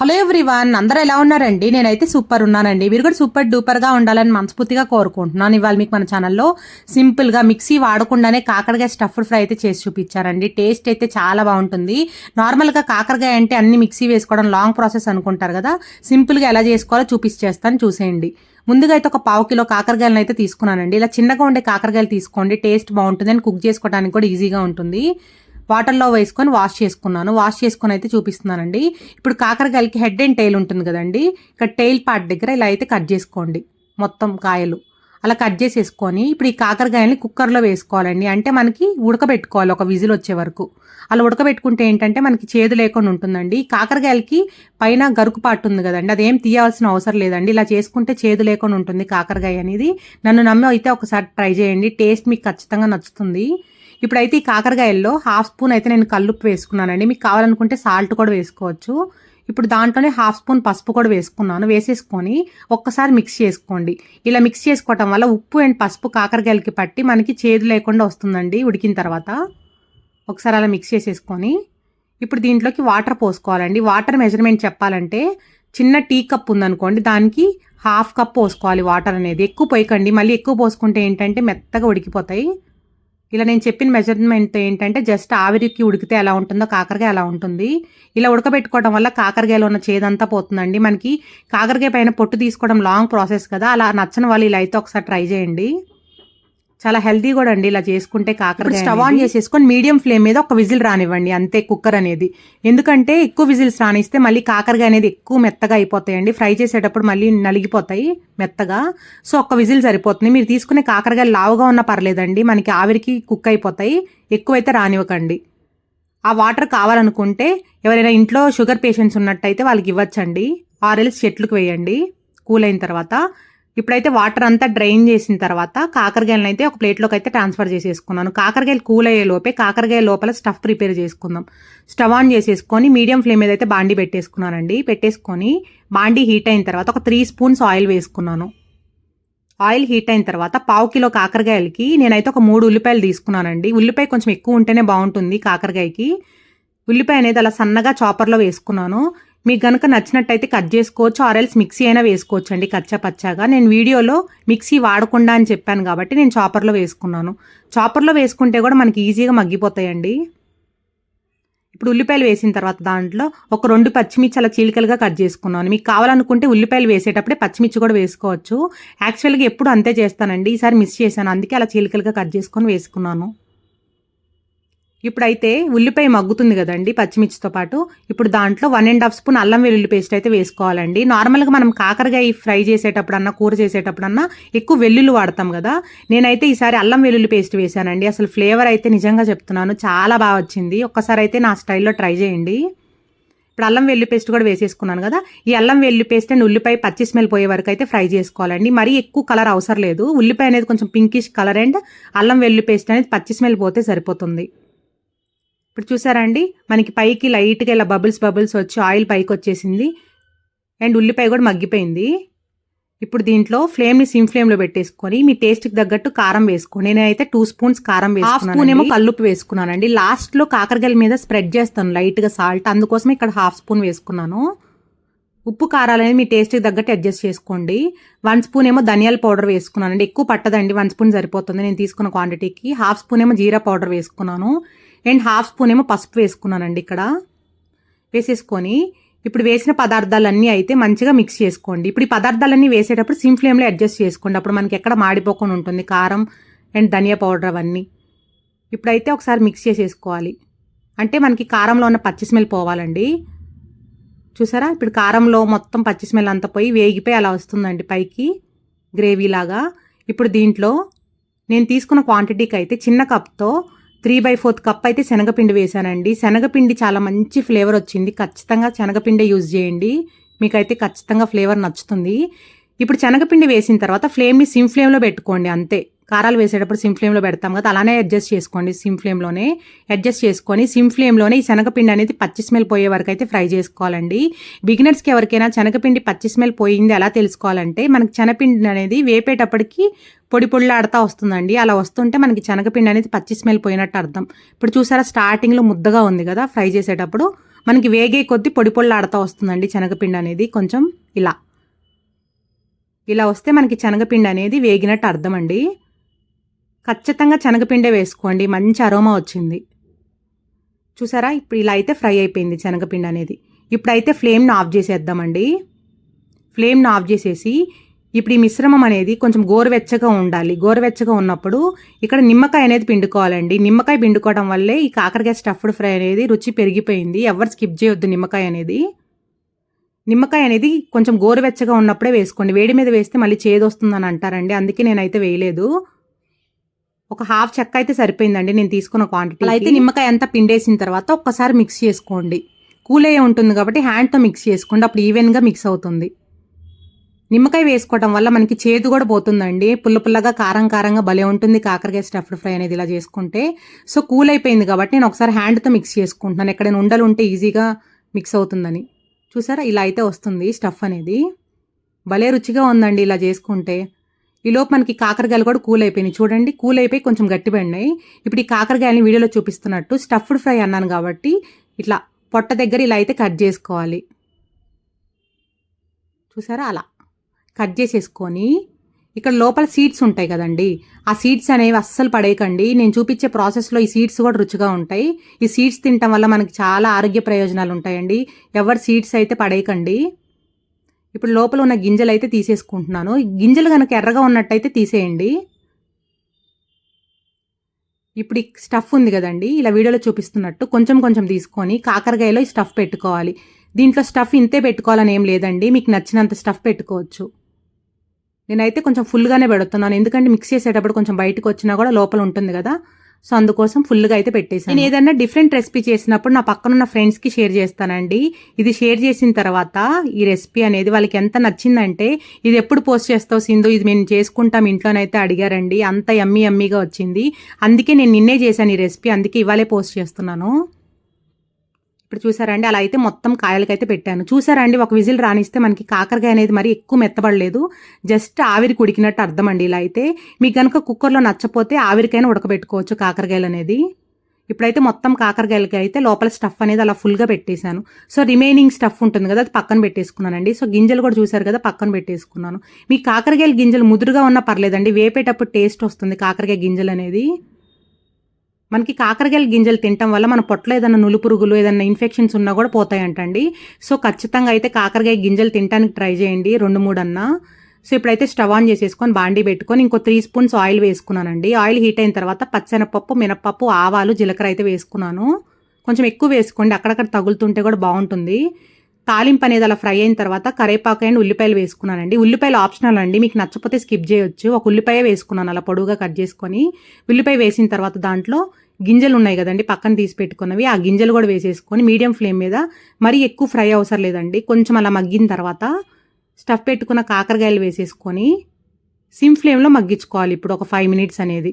Hello everyone అందరూ ఎలా ఉన్నారండి? నేనైతే సూపర్ ఉన్నానండి. మీరు కూడా సూపర్ డూపర్గా ఉండాలని మనస్ఫూర్తిగా కోరుకుంటున్నాను. ఇవాళ మీకు మన ఛానల్లో సింపుల్గా మిక్సీ వాడకుండానే కాకరకాయ స్టఫ్డ్ ఫ్రై అయితే చేసి చూపించారండి. టేస్ట్ అయితే చాలా బాగుంటుంది. నార్మల్గా కాకరకాయ అంటే అన్ని మిక్సీ వేసుకోవడం లాంగ్ ప్రాసెస్ అనుకుంటారు కదా. సింపుల్గా ఎలా చేసుకోవాలో చూపించేస్తాను చూసేయండి. ముందుగా అయితే ఒక పావు కిలో కాకరకాయలను అయితే తీసుకున్నానండి. ఇలా చిన్నగా ఉండే కాకరకాయలు తీసుకోండి. టేస్ట్ బాగుంటుంది అని కుక్ చేసుకోవడానికి కూడా ఈజీగా ఉంటుంది. వాటర్లో వేసుకొని వాష్ చేసుకున్నాను. వాష్ చేసుకొని అయితే చూపిస్తున్నానండి. ఇప్పుడు కాకరకాయలకి హెడ్ అండ్ టైల్ ఉంటుంది కదండి. ఇక్కడ టైల్ పార్ట్ దగ్గర ఇలా అయితే కట్ చేసుకోండి. మొత్తం కాయలు. అలా కట్ చేసేసుకొని ఇప్పుడు ఈ కాకరకాయల్ని కుక్కర్లో వేసుకోవాలండి. అంటే మనకి ఉడకబెట్టుకోవాలి ఒక విజిల్ వచ్చే వరకు. అలా ఉడకబెట్టుకుంటే ఏంటంటే మనకి చేదు లేకుండా ఉంటుందండి. కాకరకాయలకి పైన గరుకు పాటు ఉంది కదండి. అదేం తీయాల్సిన అవసరం లేదండి. ఇలా చేసుకుంటే చేదు లేకుండా ఉంటుంది కాకరకాయ అనేది. నన్ను నమ్మి అయితే ఒకసారి ట్రై చేయండి. టేస్ట్ మీకు ఖచ్చితంగా నచ్చుతుంది. ఇప్పుడైతే ఈ కాకరకాయల్లో హాఫ్ స్పూన్ అయితే నేను కల్లుప్పు వేసుకున్నానండి. మీకు కావాలనుకుంటే సాల్ట్ కూడా వేసుకోవచ్చు. ఇప్పుడు దాంట్లోనే హాఫ్ స్పూన్ పసుపు కూడా వేసుకున్నాను. వేసేసుకొని ఒక్కసారి మిక్స్ చేసుకోండి. ఇలా మిక్స్ చేసుకోవటం వల్ల ఉప్పు అండ్ పసుపు కాకరకాయలకి పట్టి మనకి చేదు లేకుండా వస్తుందండి ఉడికిన తర్వాత. ఒకసారి అలా మిక్స్ చేసేసుకొని ఇప్పుడు దీంట్లోకి వాటర్ పోసుకోవాలండి. వాటర్ మెజర్మెంట్ చెప్పాలంటే చిన్న టీ కప్ ఉందనుకోండి. దానికి హాఫ్ కప్ పోసుకోవాలి వాటర్ అనేది. ఎక్కువ పోయకండి. మళ్ళీ ఎక్కువ పోసుకుంటే ఏంటంటే మెత్తగా ఉడికిపోతాయి. ఇలా నేను చెప్పిన మెజర్మెంట్ ఏంటంటే జస్ట్ ఆవిరికి ఉడికితే ఎలా ఉంటుందో కాకరకాయ అలా ఉంటుంది. ఇలా ఉడకబెట్టుకోవడం వల్ల కాకరకాయలో ఉన్న చేదంతా పోతుందండి. మనకి కాకరకాయ పైన పొట్టు తీసుకోవడం లాంగ్ ప్రాసెస్ కదా. అలా నచ్చని వాళ్ళు ఇలా అయితే ఒకసారి ట్రై చేయండి. చాలా హెల్తీ కూడా అండి. ఇలా చేసుకుంటే కాకరకాయ స్టవ్ ఆన్ చేసేసుకొని మీడియం ఫ్లేమ్ మీద ఒక విజిల్ రానివ్వండి. అంతే కుక్కర్ అనేది. ఎందుకంటే ఎక్కువ విజిల్స్ రానిస్తే మళ్ళీ కాకరకాయ అనేది ఎక్కువ మెత్తగా అయిపోతాయండి. ఫ్రై చేసేటప్పుడు మళ్ళీ నలిగిపోతాయి మెత్తగా. సో ఒక్క విజిల్ సరిపోతుంది. మీరు తీసుకునే కాకరకాయ లావుగా ఉన్నా పర్లేదండి. మనకి ఆవిరికి కుక్ అయిపోతాయి. ఎక్కువైతే రానివ్వకండి. ఆ వాటర్ కావాలనుకుంటే ఎవరైనా ఇంట్లో షుగర్ పేషెంట్స్ ఉన్నట్టయితే వాళ్ళకి ఇవ్వచ్చండి. ఆరెల్స్ చెట్లకు వేయండి. కూల్ అయిన తర్వాత ఇప్పుడైతే వాటర్ అంతా డ్రైన్ చేసిన తర్వాత కాకరకాయలను అయితే ఒక ప్లేట్లోకి అయితే ట్రాన్స్ఫర్ చేసేసుకున్నాను. కాకరకాయలు కూల్ అయ్యే లోపే కాకరకాయ లోపల స్టఫ్ ప్రిపేర్ చేసుకుందాం. స్టవ్ ఆన్ చేసేసుకొని మీడియం ఫ్లేమ్ మీద అయితే బాండీ పెట్టేసుకున్నానండి పెట్టేసుకొని బాండీ హీట్ అయిన తర్వాత ఒక త్రీ స్పూన్స్ ఆయిల్ వేసుకున్నాను. ఆయిల్ హీట్ అయిన తర్వాత పావు కిలో కాకరకాయలకి నేనైతే ఒక మూడు ఉల్లిపాయలు తీసుకున్నానండి. ఉల్లిపాయ కొంచెం ఎక్కువ ఉంటేనే బాగుంటుంది కాకరకాయకి. ఉల్లిపాయ అనేది అలా సన్నగా చాపర్లో వేసుకున్నాను. మీకు కనుక నచ్చినట్టయితే కట్ చేసుకోవచ్చు ఆరెల్స్ మిక్సీ అయినా వేసుకోవచ్చు అండి కచ్చా పచ్చాగా నేను వీడియోలో మిక్సీ వాడకుండా అని చెప్పాను కాబట్టి నేను చాపర్లో వేసుకున్నాను. చాపర్లో వేసుకుంటే కూడా మనకి ఈజీగా మగ్గిపోతాయండి. ఇప్పుడు ఉల్లిపాయలు వేసిన తర్వాత దాంట్లో ఒక రెండు పచ్చిమిర్చి అలా చీలికలుగా కట్ చేసుకున్నాను. మీకు కావాలనుకుంటే ఉల్లిపాయలు వేసేటప్పుడే పచ్చిమిర్చి కూడా వేసుకోవచ్చు. యాక్చువల్గా ఎప్పుడు అంతే చేస్తానండి. ఈసారి మిస్ చేశాను. అందుకే అలా చీలికలుగా కట్ చేసుకొని వేసుకున్నాను. ఇప్పుడైతే ఉల్లిపాయ మగ్గుతుంది కదండి పచ్చిమిర్చితో పాటు. ఇప్పుడు దాంట్లో వన్ అండ్ హాఫ్ స్పూన్ అల్లం వెల్లుల్లి పేస్ట్ అయితే వేసుకోవాలండి. నార్మల్గా మనం కాకరకాయ ఫ్రై చేసేటప్పుడన్నా కూర చేసేటప్పుడన్నా ఎక్కువ వెల్లుల్లి వాడతాం కదా. నేనైతే ఈసారి అల్లం వెల్లుల్లి పేస్ట్ వేసానండి అసలు ఫ్లేవర్ అయితే నిజంగా చెప్తున్నాను. చాలా బాగా వచ్చింది. ఒక్కసారి అయితే నా స్టైల్లో ట్రై చేయండి. ఇప్పుడు అల్లం వెల్లు పేస్ట్ కూడా వేసేసుకున్నాను కదా. ఈ అల్లం వెల్లు పేస్ట్ అండ్ ఉల్లిపాయ పచ్చి స్మెల్ పోయే వరకు అయితే ఫ్రై చేసుకోవాలండి. మరీ ఎక్కువ కలర్ అవసరం లేదు. ఉల్లిపాయ అనేది కొంచెం పింకిష్ కలర్ అండ్ అల్లం వెల్లు పేస్ట్ అనేది పచ్చి స్మెల్ పోతే సరిపోతుంది. ఇప్పుడు చూసారా అండి? మనకి పైకి లైట్గా ఇలా బబుల్స్ బబుల్స్ వచ్చి ఆయిల్ పైకి వచ్చేసింది. అండ్ ఉల్లిపాయ కూడా మగ్గిపోయింది. ఇప్పుడు దీంట్లో ఫ్లేమ్ని సిమ్ ఫ్లేమ్లో పెట్టేసుకొని మీ టేస్ట్కి తగ్గట్టు కారం వేసుకోండి. నేనైతే టూ స్పూన్స్ కారం వేసుకున్నాను స్పూన్ ఏమో కల్లుపు వేసుకున్నానండి. లాస్ట్లో కాకరకాయల మీద స్ప్రెడ్ చేస్తాను. లైట్గా సాల్ట్ అందుకోసం ఇక్కడ హాఫ్ స్పూన్ వేసుకున్నాను. ఉప్పు కారాలు అనేది మీ టేస్ట్కి తగ్గట్టు అడ్జస్ట్ చేసుకోండి. వన్ స్పూన్ ఏమో ధనియాల పౌడర్ వేసుకున్నానండి. ఎక్కువ పట్టదండి. వన్ స్పూన్ సరిపోతుంది. నేను తీసుకున్న క్వాంటిటీకి హాఫ్ స్పూన్ ఏమో జీరా పౌడర్ వేసుకున్నాను. అండ్ హాఫ్ స్పూన్ ఏమో పసుపు వేసుకున్నానండి ఇక్కడ. వేసేసుకొని ఇప్పుడు వేసిన పదార్థాలన్నీ అయితే మంచిగా మిక్స్ చేసుకోండి. ఇప్పుడు ఈ పదార్థాలన్నీ వేసేటప్పుడు సిమ్ ఫ్లేమ్లో అడ్జస్ట్ చేసుకోండి. అప్పుడు మనకి ఎక్కడ మాడిపోకుండా ఉంటుంది. కారం అండ్ ధనియా పౌడర్ అవన్నీ. ఇప్పుడైతే ఒకసారి మిక్స్ చేసేసుకోవాలి. అంటే మనకి కారంలో ఉన్న పచ్చి స్మెల్ పోవాలండి. చూసారా? ఇప్పుడు కారంలో మొత్తం పచ్చి స్మెల్ అంతా పోయి వేగిపోయి అలా వస్తుందండి పైకి. గ్రేవీ లాగా ఇప్పుడు దీంట్లో నేను తీసుకున్న క్వాంటిటీకి అయితే చిన్న కప్తో త్రీ బై ఫోర్త్ కప్ అయితే శనగపిండి వేసానండి శనగపిండి చాలా మంచి ఫ్లేవర్ వచ్చింది. ఖచ్చితంగా శనగపిండి యూజ్ చేయండి. మీకైతే ఖచ్చితంగా ఫ్లేవర్ నచ్చుతుంది. ఇప్పుడు శనగపిండి వేసిన తర్వాత ఫ్లేమ్ని సిమ్ ఫ్లేమ్లో పెట్టుకోండి అంతే. కారాలు వేసేటప్పుడు సిమ్ ఫ్లేమ్లో పెడతాం కదా అలానే అడ్జస్ట్ చేసుకోండి సిమ్ ఫ్లేమ్లోనే. అడ్జస్ట్ చేసుకొని సిమ్ ఫ్లేమ్లోనే ఈ శనగపిండి అనేది పచ్చి స్మెల్ పోయే వరకు అయితే ఫ్రై చేసుకోవాలండి. బిగినర్స్కి ఎవరికైనా శనగపిండి పచ్చి స్మెల్ పోయింది ఎలా తెలుసుకోవాలంటే మనకి శనగపిండి అనేది వేపేటప్పటికి పొడి పొడిలాడుతూ వస్తుందండి. అలా వస్తుంటే మనకి శనగపిండి అనేది పచ్చి స్మెల్ పోయినట్టు అర్థం. ఇప్పుడు చూసారా స్టార్టింగ్లో ముద్దగా ఉంది కదా ఫ్రై చేసేటప్పుడు మనకి వేగే కొద్దీ పొడి పొడిలాడుతూ వస్తుందండి శనగపిండి అనేది. కొంచెం ఇలా. ఇలా వస్తే మనకి శనగపిండి అనేది వేగినట్టు అర్థం అండి ఖచ్చితంగా శనగపిండే వేసుకోండి మంచి అరోమా వచ్చింది. చూసారా ఇప్పుడు ఇలా అయితే ఫ్రై అయిపోయింది శనగపిండి అనేది. ఇప్పుడైతే ఫ్లేమ్ని ఆఫ్ చేసేద్దామండి. ఫ్లేమ్ని ఆఫ్ చేసేసి ఇప్పుడు ఈ మిశ్రమం అనేది కొంచెం గోరువెచ్చగా ఉండాలి. గోరువెచ్చగా ఉన్నప్పుడు ఇక్కడ నిమ్మకాయ అనేది పిండుకోవాలండి. నిమ్మకాయ పిండుకోవడం వల్లే ఈ కాకరకాయ స్టఫ్డ్ ఫ్రై అనేది రుచి పెరిగిపోయింది. ఎవరు స్కిప్ చేయొద్దు నిమ్మకాయ అనేది. నిమ్మకాయ అనేది కొంచెం గోరువెచ్చగా ఉన్నప్పుడే వేసుకోండి. వేడి మీద వేస్తే మళ్ళీ చేదు వస్తుందని అంటారండి. అందుకే నేనైతే వేయలేదు. ఒక హాఫ్ చెక్క అయితే సరిపోయిందండి. నేను తీసుకున్న క్వాంటిటీ అయితే నిమ్మకాయ అంతా పిండేసిన తర్వాత ఒక్కసారి మిక్స్ చేసుకోండి. కూల్ అయ్యే ఉంటుంది కాబట్టి హ్యాండ్తో మిక్స్ చేసుకోండి. అప్పుడు ఈవెన్గా మిక్స్ అవుతుంది. నిమ్మకాయ వేసుకోవడం వల్ల మనకి చేదు కూడా పోతుందండి. పుల్ల పుల్లగా కారం కారంగా భలే ఉంటుంది. కాకరకాయ స్టఫ్డ్ ఫ్రై అనేది ఇలా చేసుకుంటే. సో కూల్ అయిపోయింది కాబట్టి నేను ఒకసారి హ్యాండ్తో మిక్స్ చేసుకుంటున్నాను. ఎక్కడైనా ఉండలు ఉంటే ఈజీగా మిక్స్ అవుతుందని. చూసారా? ఇలా అయితే వస్తుంది స్టఫ్ అనేది. భలే రుచిగా ఉందండి ఇలా చేసుకుంటే. ఈలోపు మనకి కాకరకాయలు కూడా కూల్ అయిపోయినాయి. చూడండి కూల్ అయిపోయి కొంచెం గట్టిపడినాయి. ఇప్పుడు ఈ కాకరకాయలని వీడియోలో చూపిస్తున్నట్టు స్టఫ్డ్ ఫ్రై అన్నాను కాబట్టి ఇట్లా పొట్ట దగ్గర ఇలా అయితే కట్ చేసుకోవాలి. చూసారా? అలా. కట్ చేసేసుకొని ఇక్కడ లోపల సీడ్స్ ఉంటాయి కదండి. ఆ సీడ్స్ అనేవి అస్సలు పడేయకండి. నేను చూపించే ప్రాసెస్లో ఈ సీడ్స్ కూడా రుచిగా ఉంటాయి. ఈ సీడ్స్ తినటం వల్ల మనకి చాలా ఆరోగ్య ప్రయోజనాలు ఉంటాయండి. ఎవరు సీడ్స్ అయితే పడేయకండి. ఇప్పుడు లోపల ఉన్న గింజలు అయితే తీసేసుకుంటున్నాను. గింజలు కనుక ఎర్రగా ఉన్నట్టయితే తీసేయండి. ఇప్పుడు ఈ స్టఫ్ ఉంది కదండి. ఇలా వీడియోలో చూపిస్తున్నట్టు కొంచెం కొంచెం తీసుకొని కాకరకాయలో ఈ స్టఫ్ పెట్టుకోవాలి. దీంట్లో స్టఫ్ ఇంతే పెట్టుకోవాలని ఏం లేదండి. మీకు నచ్చినంత స్టఫ్ పెట్టుకోవచ్చు. నేనైతే కొంచెం ఫుల్గానే పెడుతున్నాను. ఎందుకంటే మిక్స్ చేసేటప్పుడు కొంచెం బయటకు వచ్చినా కూడా లోపల ఉంటుంది కదా. సో అందుకోసం ఫుల్గా అయితే పెట్టేసాను నేను ఏదైనా డిఫరెంట్ రెసిపీ చేసినప్పుడు నా పక్కన ఉన్న ఫ్రెండ్స్కి షేర్ చేస్తానండి. ఇది షేర్ చేసిన తర్వాత ఈ రెసిపీ అనేది వాళ్ళకి ఎంత నచ్చిందంటే ఇది ఎప్పుడు పోస్ట్ చేస్తావు సింధు? ఇది మేము చేసుకుంటాం ఇంట్లోనైతే అడిగారండి. అంత ఎమ్మీ ఎమ్మీగా వచ్చింది. అందుకే నేను నిన్నే చేశాను ఈ రెసిపీ. అందుకే ఇవాళే పోస్ట్ చేస్తున్నాను. ఇప్పుడు చూసారండి అలా అయితే మొత్తం కాయలకైతే పెట్టాను. చూసారండి ఒక విజిల్ రానిస్తే మనకి కాకరకాయ అనేది మరి ఎక్కువ మెత్తబడలేదు. జస్ట్ ఆవిరి కుడికినట్టు అర్థం అండి ఇలా అయితే. మీకు కనుక కుక్కర్లో నచ్చపోతే ఆవిరికైనా ఉడకబెట్టుకోవచ్చు కాకరకాయలు అనేది. ఇప్పుడైతే మొత్తం కాకరకాయలకి అయితే లోపల స్టఫ్ అనేది అలా ఫుల్గా పెట్టేశాను. సో రిమైనింగ్ స్టఫ్ ఉంటుంది కదా అది పక్కన పెట్టేసుకున్నానండి. సో గింజలు కూడా చూశారు కదా పక్కన పెట్టేసుకున్నాను. మీ కాకరకాయల గింజలు ముదురుగా ఉన్నా పర్లేదండి వేపేటప్పుడు టేస్ట్ వస్తుంది కాకరకాయ గింజలు అనేది. మనకి కాకరకాయల గింజలు తినటం వల్ల మన పొట్టలో ఏదైనా నులుపురుగులు ఏదైనా ఇన్ఫెక్షన్స్ ఉన్నా కూడా పోతాయంటండి. సో ఖచ్చితంగా అయితే కాకరకాయ గింజలు తినడానికి ట్రై చేయండి. రెండు మూడు అన్నా. సో ఇప్పుడైతే స్టవ్ ఆన్ చేసేసుకొని బాండీ పెట్టుకొని ఇంకో త్రీ స్పూన్స్ ఆయిల్ వేసుకున్నానండి. ఆయిల్ హీట్ అయిన తర్వాత పచ్చెనపప్పు మినపప్పు ఆవాలు జీలకర్ర అయితే వేసుకున్నాను. కొంచెం ఎక్కువ వేసుకోండి. అక్కడక్కడ తగులుతుంటే కూడా బాగుంటుంది. తాలింపు అనేది అలా ఫ్రై అయిన తర్వాత కరేపాకు అండ్ ఉల్లిపాయలు వేసుకున్నానండి. ఉల్లిపాయలు ఆప్షనల్ అండి. మీకు నచ్చపోతే స్కిప్ చేయొచ్చు. ఒక ఉల్లిపాయ వేసుకున్నాను అలా పొడుగుగా కట్ చేసుకొని. ఉల్లిపాయ వేసిన తర్వాత దాంట్లో గింజలు ఉన్నాయి కదండి పక్కన తీసి పెట్టుకున్నవి. ఆ గింజలు కూడా వేసేసుకొని మీడియం ఫ్లేమ్ మీద మరీ ఎక్కువ ఫ్రై అవసరం లేదండి. కొంచెం అలా మగ్గిన తర్వాత స్టఫ్ పెట్టుకున్న కాకరకాయలు వేసేసుకొని సిమ్ ఫ్లేమ్లో మగ్గించుకోవాలి ఇప్పుడు ఒక ఫైవ్ మినిట్స్ అనేది.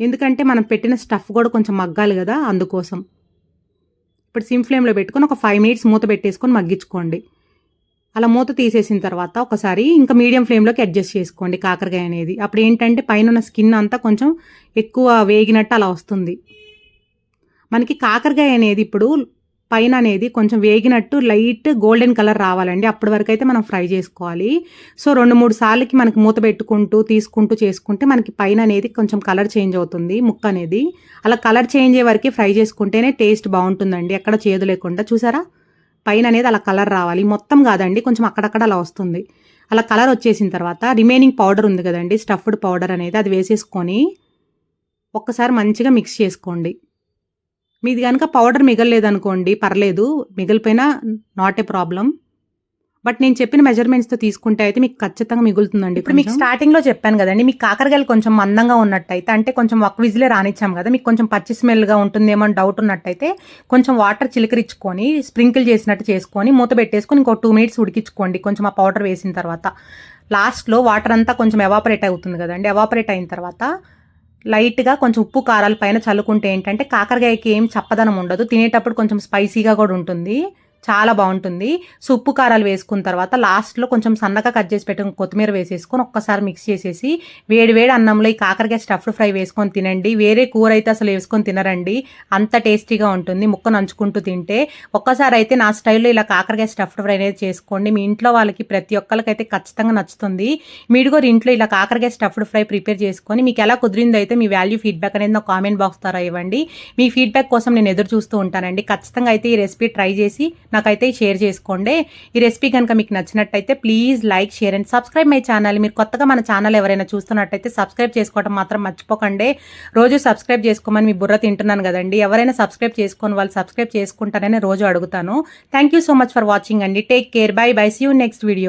ఎందుకంటే మనం పెట్టిన స్టఫ్ కూడా కొంచెం మగ్గాలి కదా అందుకోసం. ఇప్పుడు సిమ్ ఫ్లేమ్లో పెట్టుకొని ఒక ఫైవ్ మినిట్స్ మూత పెట్టేసుకొని మగ్గించుకోండి. అలా మూత తీసేసిన తర్వాత ఒకసారి ఇంకా మీడియం ఫ్లేమ్లోకి అడ్జస్ట్ చేసుకోండి కాకరకాయ అనేది. అప్పుడు ఏంటంటే పైన ఉన్న స్కిన్ అంతా కొంచెం ఎక్కువ వేగినట్టు అలా వస్తుంది. మనకి కాకరకాయ అనేది ఇప్పుడు పైన అనేది కొంచెం వేగినట్టు లైట్ గోల్డెన్ కలర్ రావాలండి. అప్పటి వరకు అయితే మనం ఫ్రై చేసుకోవాలి. సో రెండు మూడు సార్లకి మనకి మూత పెట్టుకుంటూ తీసుకుంటూ చేసుకుంటే మనకి పైన అనేది కొంచెం కలర్ చేంజ్ అవుతుంది ముక్క అనేది. అలా కలర్ చేంజ్ అయ్యే వరకు ఫ్రై చేసుకుంటేనే టేస్ట్ బాగుంటుందండి ఎక్కడ చేదు లేకుండా. చూసారా? పైన అనేది అలా కలర్ రావాలి. మొత్తం కాదండి కొంచెం అక్కడక్కడ అలా వస్తుంది. అలా కలర్ వచ్చేసిన తర్వాత రిమైనింగ్ పౌడర్ ఉంది కదండి స్టఫ్డ్ పౌడర్ అనేది అది వేసేసుకొని ఒక్కసారి మంచిగా మిక్స్ చేసుకోండి. మీది కనుక పౌడర్ మిగలలేదనుకోండి పర్లేదు మిగిలిపోయినా నాట్ ఏ ప్రాబ్లం బట్ నేను చెప్పిన మెజర్మెంట్స్తో తీసుకుంటే అయితే మీకు ఖచ్చితంగా మిగులుతుందండి ఇప్పుడు మీకు స్టార్టింగ్లో చెప్పాను కదండి మీకు కాకరకాయలు కొంచెం మందంగా ఉన్నట్టయితే అంటే కొంచెం ఒక విజిలే రానిచ్చాం కదా మీకు కొంచెం పచ్చి స్మెల్గా ఉంటుందేమో అని డౌట్ ఉన్నట్టయితే కొంచెం వాటర్ చిలకరించుకొని స్ప్రింకిల్ చేసినట్టు చేసుకొని మూత పెట్టేసుకొని ఇంకో టూ మినిట్స్ ఉడికించుకోండి కొంచెం ఆ పౌడర్ వేసిన తర్వాత. లాస్ట్లో వాటర్ అంతా కొంచెం ఎవాపరేట్ అవుతుంది కదండి ఎవాపరేట్ అయిన తర్వాత లైట్గా కొంచెం ఉప్పు కారాల పైన చల్లుకుంటే ఏంటంటే కాకరకాయకి ఏం చప్పదనం ఉండదు. తినేటప్పుడు కొంచెం స్పైసీగా కూడా ఉంటుంది. చాలా బాగుంటుంది. సో ఉప్పు కారాలు వేసుకున్న తర్వాత లాస్ట్లో కొంచెం సన్నగా కట్ చేసి పెట్టిన కొత్తిమీర వేసేసుకొని ఒక్కసారి మిక్స్ చేసేసి వేడి వేడి అన్నంలో ఈ కాకరకాయ స్టఫ్డ్ ఫ్రై వేసుకొని తినండి. వేరే కూర అయితే అసలు వేసుకొని తినరండి. అంత టేస్టీగా ఉంటుంది. ముక్క నంచుకుంటూ తింటే ఒక్కసారి అయితే నా స్టైల్లో ఇలా కాకరకాయ స్టఫ్డ్ ఫ్రై అనేది చేసుకోండి. మీ ఇంట్లో వాళ్ళకి ప్రతి ఒక్కరికైతే ఖచ్చితంగా నచ్చుతుంది. మీరు కూడా ఇంట్లో ఇలా కాకరకాయ స్టఫ్డ్ ఫ్రై ప్రిపేర్ చేసుకొని మీకు ఎలా కుదిరిందో అయితే మీ వాల్యూ ఫీడ్బ్యాక్ అనేది నా కామెంట్ బాక్స్ ద్వారా ఇవ్వండి. మీ ఫీడ్బ్యాక్ కోసం నేను ఎదురు చూస్తూ ఉంటానండి. ఖచ్చితంగా అయితే ఈ రెసిపీ ట్రై చేసి నాకైతే షేర్ చేసుకోండి. ఈ రెసిపీ కనుక మీకు నచ్చినట్టయితే please like share and subscribe my channel. మీరు కొత్తగా మన ఛానల్ ఎవరైనా చూస్తున్నట్టయితే సబ్స్క్రైబ్ చేసుకోవడం మాత్రం మర్చిపోకండి. రోజు సబ్స్క్రైబ్ చేసుకోమని మీ బుర్ర తింటున్నాను కదండి. ఎవరైనా సబ్స్క్రైబ్ చేసుకొని వాళ్ళు సబ్స్క్రైబ్ చేసుకుంటారని రోజు అడుగుతాను. Thank you so much for watching అండి. Take care bye bye see you next video